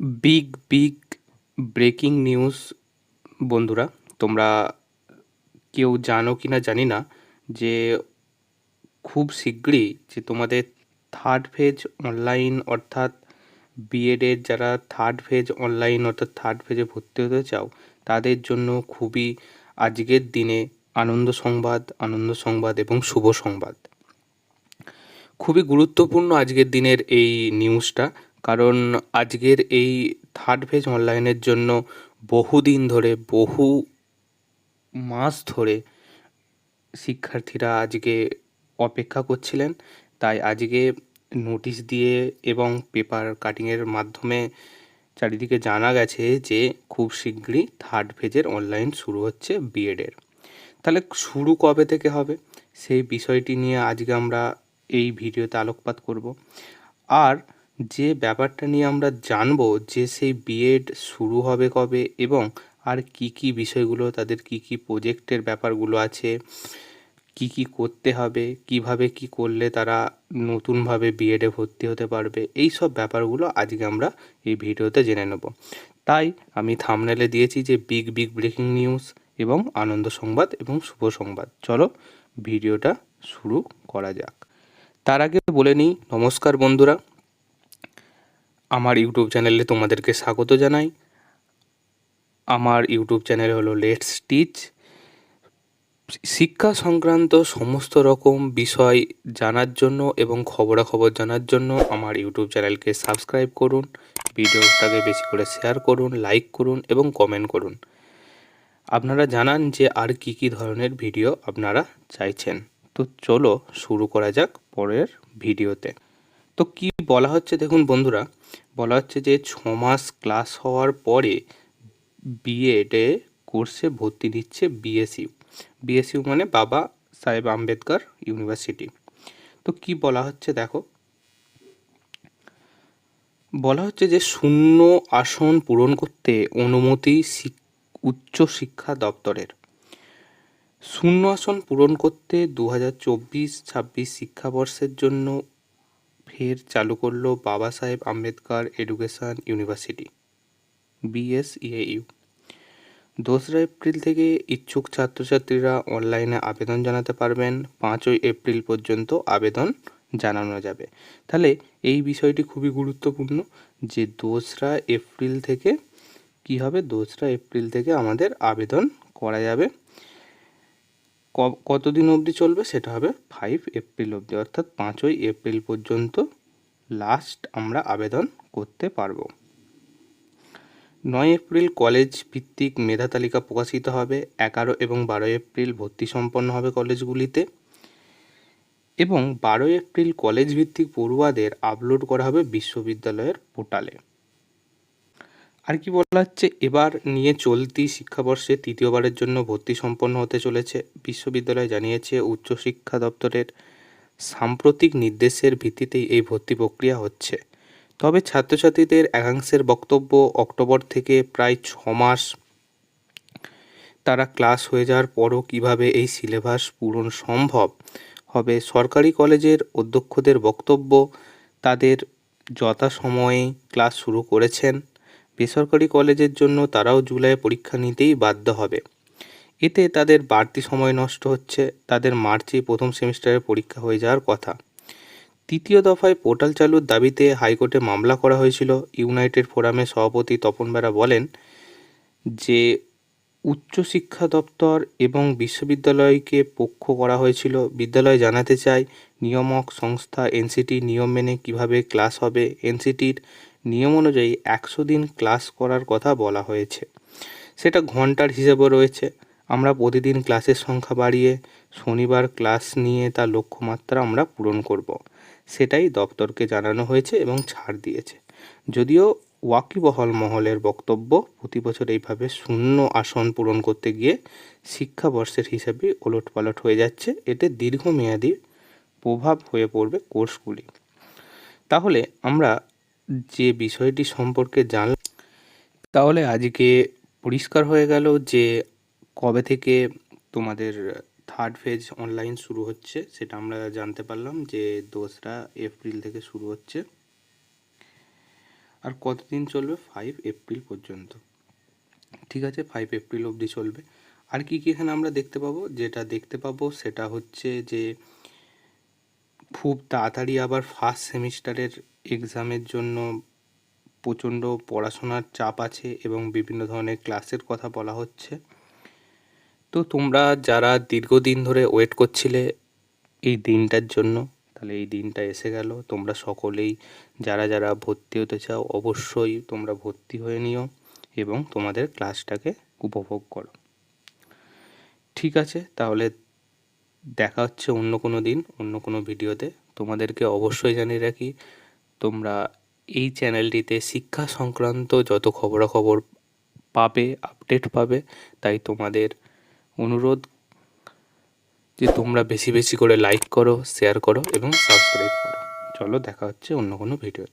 Big big breaking news. বন্ধুরা, তোমরা কেউ জানো কি না জানি না যে খুব শীঘ্রই যে তোমাদের থার্ড ফেজ অনলাইন অর্থাৎ বিএডের যারা থার্ড ফেজ অনলাইন অর্থাৎ থার্ড ফেজে ভর্তি হতে চাও, তাদের জন্য খুবই আজকের দিনে আনন্দ সংবাদ আনন্দ সংবাদ এবং শুভ সংবাদ। খুবই গুরুত্বপূর্ণ আজকের দিনের এই নিউজটা। কারণ আজকের এই থার্ড ফেজ অনলাইনের জন্য বহুদিন ধরে, বহু মাস ধরে শিক্ষার্থীরা আজকে অপেক্ষা করছিলেন। তাই আজকে নোটিশ দিয়ে এবং পেপার কাটিংয়ের মাধ্যমে চারিদিকে জানা গেছে যে খুব শীঘ্রই থার্ড ফেজের অনলাইন শুরু হচ্ছে বিএডের তাহলে শুরু কবে থেকে হবে? সেই বিষয়টি নিয়ে আজকে আমরা এই ভিডিওতে আলোকপাত করব। আর যে ব্যাপারটা নিয়ে আমরা জানব যে সেই বিএড শুরু হবে কবে এবং আর কি কি বিষয়গুলো, তাদের কি কি প্রজেক্টের ব্যাপারগুলো আছে, কি কি করতে হবে, কীভাবে কি করলে তারা নতুনভাবে বিএডে ভর্তি হতে পারবে, এই সব ব্যাপারগুলো আজকে আমরা এই ভিডিওতে জেনে নেব। তাই আমি থামনেলে দিয়েছি যে বিগ বিগ ব্রেকিং নিউজ এবং আনন্দ সংবাদ এবং শুভ সংবাদ। চলো ভিডিওটা শুরু করা যাক। তার আগে বলে নিই, নমস্কার বন্ধুরা। আমার ইউটিউব চ্যানেলে তোমাদেরকে স্বাগত জানাই। আমার ইউটিউব চ্যানেল হলো লেটস টিচ শিক্ষা সংক্রান্ত সমস্ত রকম বিষয় জানার জন্য এবং খবরাখবর জানার জন্য আমার ইউটিউব চ্যানেলকে সাবস্ক্রাইব করুন, ভিডিওটাকে বেশি করে শেয়ার করুন লাইক করুন এবং কমেন্ট করুন। আপনারা জানান যে আর কি কি ধরনের ভিডিও আপনারা চাইছেন। তো চলো শুরু করা যাক পরের ভিডিওতে তো কি বলা হচ্ছে দেখুন বন্ধুরা বলা হচ্ছে যে ছ মাস ক্লাস হওয়ার পরে বিএডে কোর্সে ভর্তি নিচ্ছে বিএসইউ বিএসইউ মানে বাবা সাহেব আম্বেদকর ইউনিভার্সিটি। তো কি বলা হচ্ছে দেখো? বলা হচ্ছে যে শূন্য আসন পূরণ করতে অনুমতি উচ্চ শিক্ষা দপ্তরের। শূন্য আসন পূরণ করতে দু হাজার চব্বিশ ছাব্বিশ শিক্ষাবর্ষের জন্য ফের চালু করল বাবা সাহেব আম্বেদকর এডুকেশন ইউনিভার্সিটি বিএসইএইউ দোসরা এপ্রিল থেকে ইচ্ছুক ছাত্রছাত্রীরা অনলাইনে আবেদন জানাতে পারবেন। পাঁচই এপ্রিল পর্যন্ত আবেদন জানানো যাবে। তাহলে এই বিষয়টি খুবই গুরুত্বপূর্ণ যে দোসরা এপ্রিল থেকে কি হবে? দোসরা এপ্রিল থেকে আমাদের আবেদন করা যাবে। কতদিন অবধি চলবে? সেটা হবে ফাইভ এপ্রিল অবধি, অর্থাৎ পাঁচই এপ্রিল পর্যন্ত লাস্ট আমরা আবেদন করতে পারব। নয় এপ্রিল কলেজ ভিত্তিক মেধা তালিকা প্রকাশিত হবে, এগারো এবং বারো এপ্রিল ভর্তি সম্পন্ন হবে কলেজগুলিতে এবং বারো এপ্রিল কলেজ ভিত্তিক পড়ুয়াদের আপলোড করা হবে বিশ্ববিদ্যালয়ের পোর্টালে আর কি বলা হচ্ছে? এবার নিয়ে চলতি শিক্ষাবর্ষে তৃতীয়বারের জন্য ভর্তি সম্পন্ন হতে চলেছে। বিশ্ববিদ্যালয় জানিয়েছে, উচ্চশিক্ষা দপ্তরের সাম্প্রতিক নির্দেশের ভিত্তিতেই এই ভর্তি প্রক্রিয়া হচ্ছে। তবে ছাত্রছাত্রীদের একাংশের বক্তব্য, অক্টোবর থেকে প্রায় ছ মাস তারা ক্লাস হয়ে যাওয়ার পরও কীভাবে এই সিলেবাস পূরণ সম্ভব হবে, সরকারি কলেজের অধ্যক্ষদের বক্তব্য, তাদের যথাসময়ে ক্লাস শুরু করেছেন বেসরকারি কলেজের জন্য তারাও জুলাই পরীক্ষা নিতেই বাধ্য হবে। এতে তাদের বাড়তি সময় নষ্ট হচ্ছে, তাদের মার্চে প্রথম সেমিস্টারের পরীক্ষা হয়ে যাওয়ার কথা। তৃতীয় দফায় পোর্টাল চালুর দাবিতে হাইকোর্টে মামলা করা হয়েছিল। ইউনাইটেড ফোরামের সভাপতি তপন বেরা বলেন যে উচ্চশিক্ষা দপ্তর এবং বিশ্ববিদ্যালয়কে পক্ষ করা হয়েছিল। বিদ্যালয় জানাতে চায়, নিয়মক সংস্থা এনসিটি নিয়ম মেনে কীভাবে ক্লাস হবে, এনসিটির নিয়ম অনুযায়ী একশো দিন ক্লাস করার কথা বলা হয়েছে। সেটা ঘণ্টার হিসেবে রয়েছে। আমরা প্রতিদিন ক্লাসের সংখ্যা বাড়িয়ে শনিবার ক্লাস নিয়ে তার লক্ষ্যমাত্রা আমরা পূরণ করব। সেটাই দপ্তরকে জানানো হয়েছে এবং ছাড় দিয়েছে। যদিও ওয়াকিবহল মহলের বক্তব্য প্রতি বছর এইভাবে শূন্য আসন পূরণ করতে গিয়ে শিক্ষাবর্ষের হিসাবে ওলটপালট হয়ে যাচ্ছে, এতে দীর্ঘমেয়াদী প্রভাব হয়ে পড়বে কোর্সগুলি। তাহলে আমরা যে বিষয়টি সম্পর্কে জান তাহলে আজকে পরিষ্কার হয়ে গেল যে কবে থেকে তোমাদের থার্ড ফেজ অনলাইন শুরু হচ্ছে, সেটা আমরা জানতে পারলাম যে দোসরা এপ্রিল থেকে শুরু হচ্ছে। আর কতদিন চলবে? ফাইভ এপ্রিল পর্যন্ত। ঠিক আছে ফাইভ এপ্রিল অবধি চলবে। আর কি কি এখানে আমরা দেখতে পাবো? যেটা দেখতে পাবো সেটা হচ্ছে যে খুব তাড়াতাড়ি আবার ফার্স্ট সেমিস্টারের এক্সামের জন্য প্রচণ্ড পড়াশোনার চাপ আছে এবং বিভিন্ন ধরনের ক্লাসের কথা বলা হচ্ছে। তো তোমরা যারা দীর্ঘদিন ধরে ওয়েট করছিলে এই দিনটার জন্য, তাহলে এই দিনটা এসে গেল। তোমরা সকলেই যারা যারা ভর্তি হতে চাও, অবশ্যই তোমরা ভর্তি হয়ে নিও এবং তোমাদের ক্লাসটাকে উপভোগ করো। ঠিক আছে, তাহলে দেখা হচ্ছে অন্য কোনো দিন, অন্য কোনো ভিডিওতে তোমাদেরকে অবশ্যই জানিয়ে রাখি তোমরা এই চ্যানেলটিতে শিক্ষা সংক্রান্ত যত খবরাখবর পাবে, আপডেট পাবে, তাই তোমাদের অনুরোধ যে তোমরা বেশি বেশি করে লাইক করো শেয়ার করো এবং সাবস্ক্রাইব করো। চলো দেখা হচ্ছে অন্য কোনো ভিডিওতে